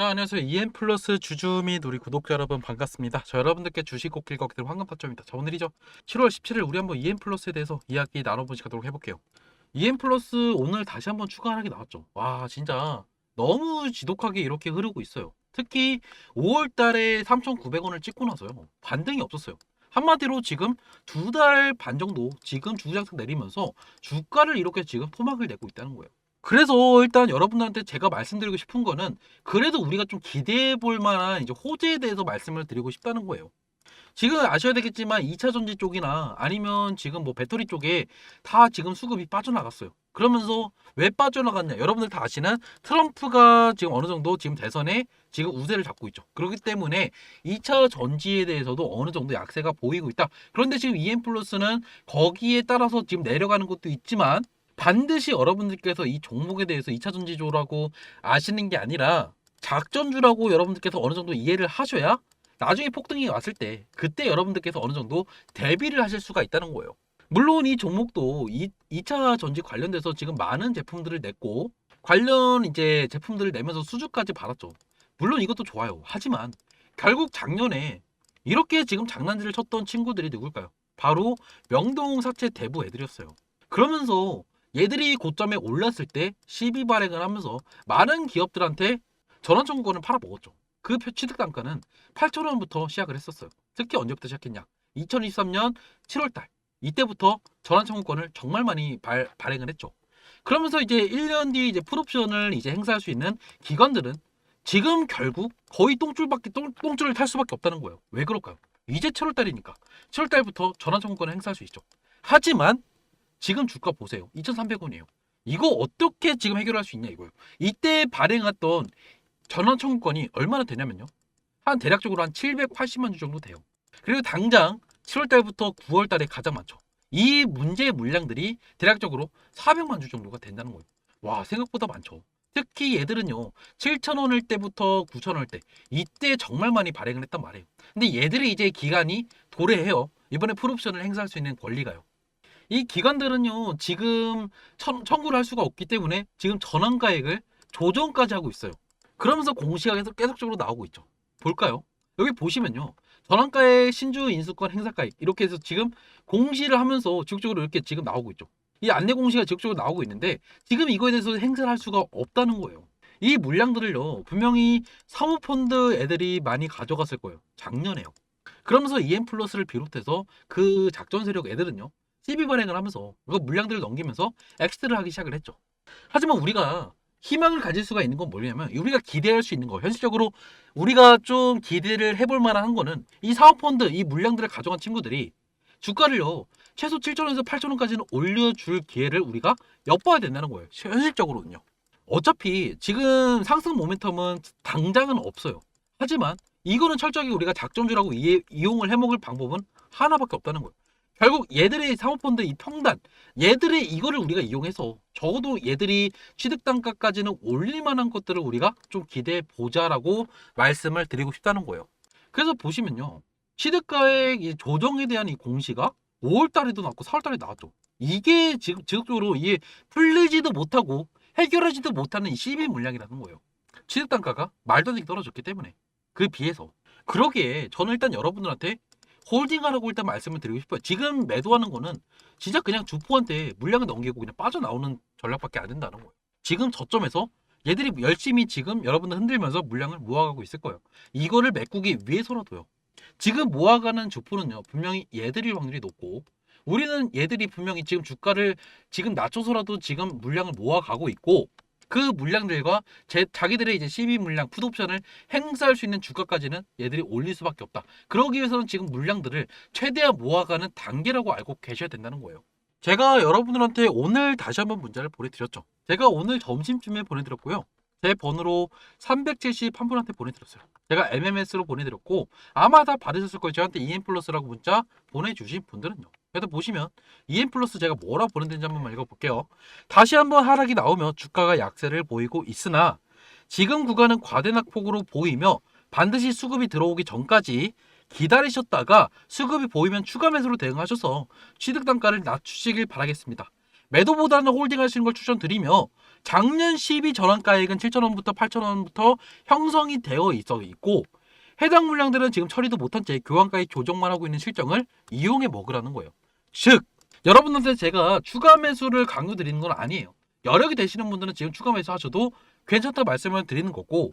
자, 안녕하세요. EM 플러스 주주 및 우리 구독자 여러분 반갑습니다. 저 여러분들께 주식 꽃길 걷기들 황금 타점입니다. 자, 오늘이죠. 7월 17일 우리 한번 EM 플러스에 대해서 이야기 나눠보시도록 해볼게요. EM 플러스 오늘 다시 한번 추가하게 나왔죠. 와, 진짜 너무 지독하게 이렇게 흐르고 있어요. 특히 5월 달에 3,900원을 찍고 나서요. 반등이 없었어요. 한마디로 지금 두 달 반 정도 지금 주장상 내리면서 주가를 이렇게 지금 토막을 내고 있다는 거예요. 그래서 일단 여러분들한테 제가 말씀드리고 싶은 거는 그래도 우리가 좀 기대해 볼 만한 이제 호재에 대해서 말씀을 드리고 싶다는 거예요. 지금 아셔야 되겠지만 2차 전지 쪽이나 아니면 지금 뭐 배터리 쪽에 다 지금 수급이 빠져나갔어요. 그러면서 왜 빠져나갔냐? 여러분들 다 아시는 트럼프가 지금 어느 정도 지금 대선에 지금 우세를 잡고 있죠. 그렇기 때문에 2차 전지에 대해서도 어느 정도 약세가 보이고 있다. 그런데 지금 EM 플러스는 거기에 따라서 지금 내려가는 것도 있지만 반드시 여러분들께서 이 종목에 대해서 2차 전지조라고 아시는 게 아니라 작전주라고 여러분들께서 어느 정도 이해를 하셔야 나중에 폭등이 왔을 때 그때 여러분들께서 어느 정도 대비를 하실 수가 있다는 거예요. 물론 이 종목도 이 2차 전지 관련돼서 지금 많은 제품들을 냈고 관련 이제 제품들을 내면서 수주까지 받았죠. 물론 이것도 좋아요. 하지만 결국 작년에 이렇게 지금 장난질을 쳤던 친구들이 누굴까요? 바로 명동 사채 대부 애들이었어요. 그러면서 얘들이 고점에 올랐을 때 시비 발행을 하면서 많은 기업들한테 전환 청구권을 팔아먹었죠. 그 표- 취득 단가는 8,000원부터 시작을 했었어요. 특히 언제부터 시작했냐? 2023년 7월달 이때부터 전환 청구권을 정말 많이 발, 발행을 했죠. 그러면서 이제 1년 뒤 이제 풀옵션을 이제 행사할 수 있는 기관들은 지금 결국 거의 똥줄밖에 똥, 똥줄을 탈 수밖에 없다는 거예요. 왜 그럴까요? 이제 7월달이니까 7월달부터 전환 청구권을 행사할 수 있죠. 하지만 지금 주가 보세요. 2,300원이에요. 이거 어떻게 지금 해결할 수 있냐 이거예요. 이때 발행했던 전환 청구권이 얼마나 되냐면요. 한 대략적으로 한 780만 주 정도 돼요. 그리고 당장 7월 달부터 9월 달에 가장 많죠. 이 문제의 물량들이 대략적으로 400만 주 정도가 된다는 거예요. 와, 생각보다 많죠. 특히 얘들은요. 7,000원일 때부터 9,000원일 때 이때 정말 많이 발행을 했단 말이에요. 근데 얘들의 이제 기간이 도래해요. 이번에 풀옵션을 행사할 수 있는 권리가요. 이 기관들은요 지금 청, 청구를 할 수가 없기 때문에 지금 전환가액을 조정까지 하고 있어요. 그러면서 공시가 계속 계속적으로 나오고 있죠. 볼까요? 여기 보시면요. 전환가액 신주 인수권 행사가액 이렇게 해서 지금 공시를 하면서 지속적으로 이렇게 지금 나오고 있죠. 이 안내 공시가 지속적으로 나오고 있는데 지금 이거에 대해서 행사를 할 수가 없다는 거예요. 이 물량들을요 분명히 사모펀드 애들이 많이 가져갔을 거예요. 작년에요. 그러면서 EM 플러스를 비롯해서 그 작전 세력 애들은요 CB 발행을 하면서 그 물량들을 넘기면서 엑스트를 하기 시작을 했죠. 하지만 우리가 희망을 가질 수가 있는 건 뭐냐면 우리가 기대할 수 있는 거. 현실적으로 우리가 좀 기대를 해볼 만한 거는 이 사업펀드 이 물량들을 가져간 친구들이 주가를요 최소 7천원에서 8천원까지는 올려줄 기회를 우리가 엿봐야 된다는 거예요. 현실적으로는요. 어차피 지금 상승 모멘텀은 당장은 없어요. 하지만 이거는 철저하게 우리가 작전주라고 이용을 해먹을 방법은 하나밖에 없다는 거예요 결국 얘들의 사모펀드 이 평단 얘들의 이거를 우리가 이용해서 적어도 얘들이 취득 단가까지는 올릴 만한 것들을 우리가 좀 기대해 보자라고 말씀을 드리고 싶다는 거예요. 그래서 보시면요. 취득가액 이 조정에 대한 이 공시가 5월 달에도 나왔고 4월 달에 나왔죠. 이게 지금 지속적으로 이게 풀리지도 못하고 해결하지도 못하는 이 CB 물량이라는 거예요. 취득 단가가 말도 안 되게 떨어졌기 때문에 그 비해서 그러기에 저는 일단 여러분들한테 홀딩하라고 일단 말씀을 드리고 싶어요. 지금 매도하는 거는 진짜 그냥 주포한테 물량을 넘기고 그냥 빠져나오는 전략밖에 안 된다는 거예요. 지금 저점에서 얘들이 열심히 지금 여러분들 흔들면서 물량을 모아가고 있을 거예요. 이거를 메꾸기 위해서라도요. 지금 모아가는 주포는요. 분명히 얘들일 확률이 높고 우리는 얘들이 분명히 지금 주가를 지금 낮춰서라도 지금 물량을 모아가고 있고 그 물량들과 제 자기들의 이제 CB 물량 풋옵션을 행사할 수 있는 주가까지는 얘들이 올릴 수밖에 없다. 그러기 위해서는 지금 물량들을 최대한 모아가는 단계라고 알고 계셔야 된다는 거예요. 제가 여러분들한테 오늘 다시 한번 문자를 보내드렸죠. 제가 오늘 점심쯤에 보내드렸고요. 제 번호로 371분한테 보내드렸어요. 제가 MMS로 보내드렸고 아마 다 받으셨을 거예요. 저한테 EM 플러스라고 문자 보내주신 분들은요. 그래서 보시면 EM 플러스 제가 뭐라 보냈는지 한번 읽어볼게요. 다시 한번 하락이 나오며 주가가 약세를 보이고 있으나 지금 구간은 과대낙폭으로 보이며 반드시 수급이 들어오기 전까지 기다리셨다가 수급이 보이면 추가 매수로 대응하셔서 취득 단가를 낮추시길 바라겠습니다. 매도보다는 홀딩하시는 걸 추천드리며 작년 12 전환가액은 7,000원부터 8,000원부터 형성이 되어 있어 있고 해당 물량들은 지금 처리도 못한 채 교환가액 조정만 하고 있는 실정을 이용해 먹으라는 거예요. 즉 여러분한테 제가 추가 매수를 강요 드리는 건 아니에요. 여력이 되시는 분들은 지금 추가 매수 하셔도 괜찮다 말씀을 드리는 거고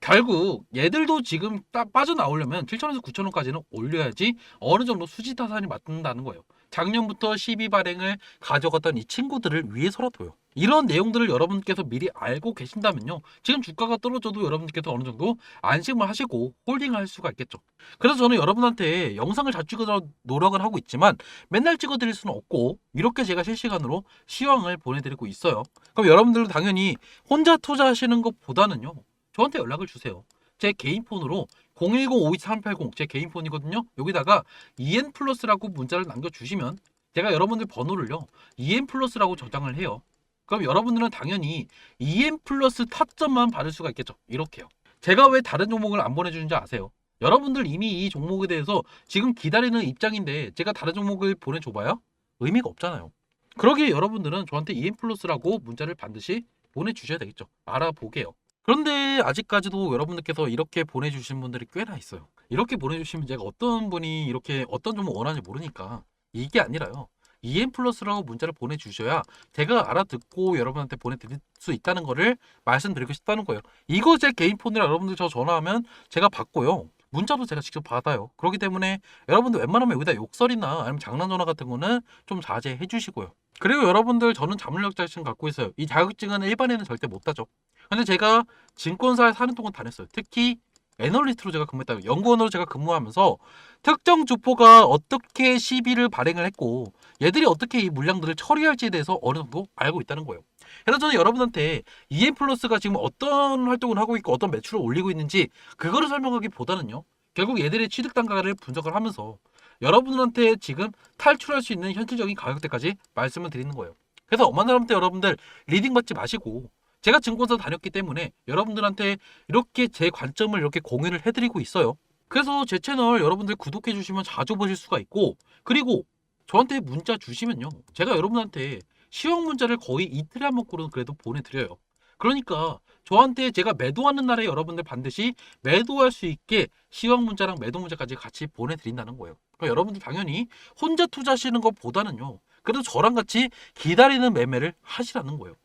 결국 얘들도 지금 딱 빠져나오려면 7,000원에서 9,000원까지는 올려야지 어느 정도 수지 타산이 맞는다는 거예요. 작년부터 12 발행을 가져갔던 이 친구들을 위해서라도요. 이런 내용들을 여러분께서 미리 알고 계신다면요. 지금 주가가 떨어져도 여러분께서 어느 정도 안심을 하시고 홀딩을 할 수가 있겠죠. 그래서 저는 여러분한테 영상을 잘 찍어 노력을 하고 있지만 맨날 찍어드릴 수는 없고 이렇게 제가 실시간으로 시황을 보내드리고 있어요. 그럼 여러분들도 당연히 혼자 투자하시는 것보다는요. 저한테 연락을 주세요. 제 개인 폰으로 010-52-380 제 개인 폰이거든요. 여기다가 EN 플러스라고 문자를 남겨주시면 제가 여러분들 번호를요. EN 플러스라고 저장을 해요. 그럼 여러분들은 당연히 EN 플러스 타점만 받을 수가 있겠죠. 이렇게요. 제가 왜 다른 종목을 안 보내주는지 아세요? 여러분들 이미 이 종목에 대해서 지금 기다리는 입장인데 제가 다른 종목을 보내줘봐야 의미가 없잖아요. 그러기에 여러분들은 저한테 EN 플러스라고 문자를 반드시 보내주셔야 되겠죠. 알아보게요. 그런데 아직까지도 여러분들께서 이렇게 보내주신 분들이 꽤나 있어요. 이렇게 보내주시면 제가 어떤 분이 이렇게 어떤 종목 원하는지 모르니까 이게 아니라요. EM 플러스라고 문자를 보내주셔야 제가 알아듣고 여러분한테 보내드릴 수 있다는 거를 말씀드리고 싶다는 거예요. 이거 제 개인 폰으로 여러분들 저 전화하면 제가 받고요. 문자도 제가 직접 받아요. 그렇기 때문에 여러분들 웬만하면 여기다 욕설이나 아니면 장난 전화 같은 거는 좀 자제해 주시고요. 그리고 여러분들 저는 자물력 자격증 갖고 있어요. 이 자격증은 일반인은 절대 못 따죠. 근데 제가 증권사에 사는 동안 다녔어요. 특히 애널리스트로 제가 근무했다. 연구원으로 제가 근무하면서 특정 주포가 어떻게 시비를 발행을 했고 얘들이 어떻게 이 물량들을 처리할지에 대해서 어느 정도 알고 있다는 거예요. 그래서 저는 여러분한테 EM 플러스가 지금 어떤 활동을 하고 있고 어떤 매출을 올리고 있는지 그거를 설명하기보다는요. 결국 얘들의 취득 단가를 분석을 하면서 여러분한테 지금 탈출할 수 있는 현실적인 가격대까지 말씀을 드리는 거예요. 그래서 엄한 사람한테 여러분들 리딩 받지 마시고 제가 증권사 다녔기 때문에 여러분들한테 이렇게 제 관점을 이렇게 공유를 해드리고 있어요. 그래서 제 채널 여러분들 구독해 주시면 자주 보실 수가 있고 그리고 저한테 문자 주시면요. 제가 여러분한테 시황 문자를 거의 이틀에 한 번꼴은 그래도 보내드려요. 그러니까 저한테 제가 매도하는 날에 여러분들 반드시 매도할 수 있게 시황 문자랑 매도 문자까지 같이 보내드린다는 거예요. 그러니까 여러분들 당연히 혼자 투자하시는 것보다는요. 그래도 저랑 같이 기다리는 매매를 하시라는 거예요.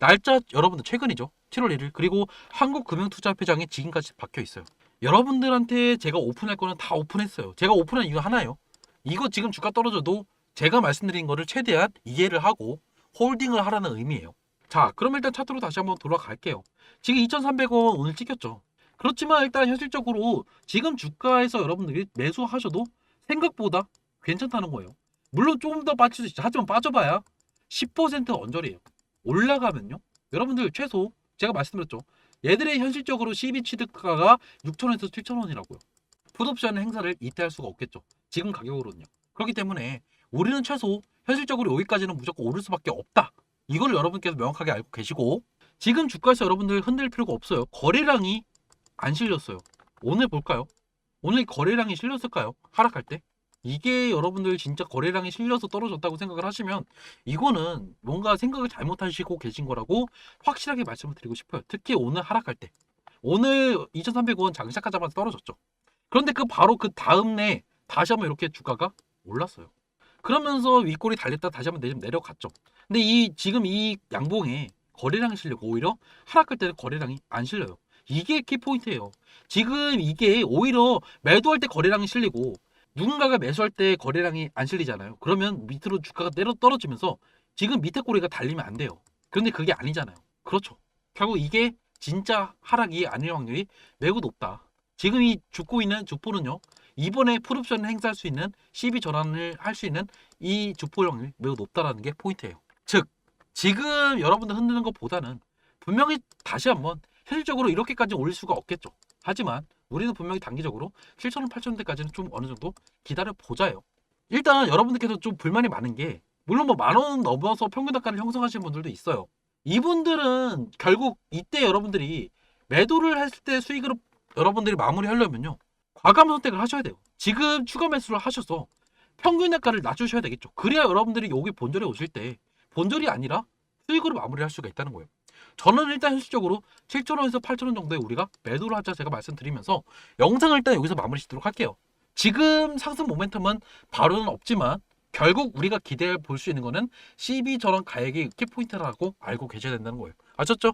날짜 여러분들 최근이죠. 7월 1일 그리고 한국금융투자협회장이 지금까지 박혀 있어요. 여러분들한테 제가 오픈할 거는 다 오픈했어요. 제가 오픈한 이유 하나예요. 이거 지금 주가 떨어져도 제가 말씀드린 거를 최대한 이해를 하고 홀딩을 하라는 의미예요. 자, 그럼 일단 차트로 다시 한번 돌아갈게요. 지금 2,300원 오늘 찍혔죠. 그렇지만 일단 현실적으로 지금 주가에서 여러분들이 매수하셔도 생각보다 괜찮다는 거예요. 물론 조금 더 빠질 수 있죠. 하지만 빠져봐야 10% 언저리예요. 올라가면요. 여러분들 최소 제가 말씀드렸죠. 얘들의 현실적으로 12 취득가가 6,000원에서 7,000원이라고요. 풋옵션 행사를 이때 할 수가 없겠죠. 지금 가격으로는요. 그렇기 때문에 우리는 최소 현실적으로 여기까지는 무조건 오를 수밖에 없다. 이걸 여러분께서 명확하게 알고 계시고 지금 주가에서 여러분들 흔들 필요가 없어요. 거래량이 안 실렸어요. 오늘 볼까요? 오늘 거래량이 실렸을까요? 하락할 때? 이게 여러분들 진짜 거래량이 실려서 떨어졌다고 생각을 하시면 이거는 뭔가 생각을 잘못하시고 계신 거라고 확실하게 말씀을 드리고 싶어요. 특히 오늘 하락할 때. 오늘 2,300원 장시작하자마자 떨어졌죠. 그런데 그 바로 그 다음날 다시 한번 이렇게 주가가 올랐어요. 그러면서 윗골이 달렸다 다시 한번 내려갔죠. 근데 이 지금 이 양봉에 거래량이 실리고 오히려 하락할 때는 거래량이 안 실려요. 이게 키포인트예요. 지금 이게 오히려 매도할 때 거래량이 실리고 누군가가 매수할 때 거래량이 안 실리잖아요. 그러면 밑으로 주가가 내려 떨어지면서 지금 밑에 꼬리가 달리면 안 돼요. 그런데 그게 아니잖아요. 그렇죠. 결국 이게 진짜 하락이 아닐 확률이 매우 높다. 지금 이 죽고 있는 주포는요. 이번에 풀옵션을 행사할 수 있는 12 전환을 할 수 있는 이 주포 확률이 매우 높다라는 게 포인트예요. 즉 지금 여러분들 흔드는 것보다는 분명히 다시 한번 현실적으로 이렇게까지 올릴 수가 없겠죠. 하지만 우리는 분명히 단기적으로 7,000원, 8,000원대까지는 좀 어느 정도 기다려 보자요. 일단 여러분들께서 좀 불만이 많은 게 물론 뭐 만 원 넘어서 평균 단가를 형성하시는 분들도 있어요. 이분들은 결국 이때 여러분들이 매도를 했을 때 수익으로 여러분들이 마무리하려면요. 과감 선택을 하셔야 돼요. 지금 추가 매수를 하셔서 평균 단가를 낮추셔야 되겠죠. 그래야 여러분들이 여기 본절에 오실 때 본절이 아니라 수익으로 마무리할 수가 있다는 거예요. 저는 일단 현실적으로 7천원에서 8천원 정도에 우리가 매도를 하자 제가 말씀드리면서 영상을 일단 여기서 마무리 짓도록 할게요. 지금 상승 모멘텀은 바로는 없지만 결국 우리가 기대해 볼 수 있는 거는 CB 전원 가액이 키포인트라고 알고 계셔야 된다는 거예요. 아셨죠?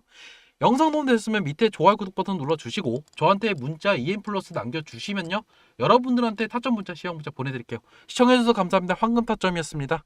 영상 도움 됐으면 밑에 좋아요 구독 버튼 눌러주시고 저한테 문자 EM 플러스 남겨주시면요 여러분들한테 타점 문자 시험 문자 보내드릴게요. 시청해주셔서 감사합니다. 황금 타점이었습니다.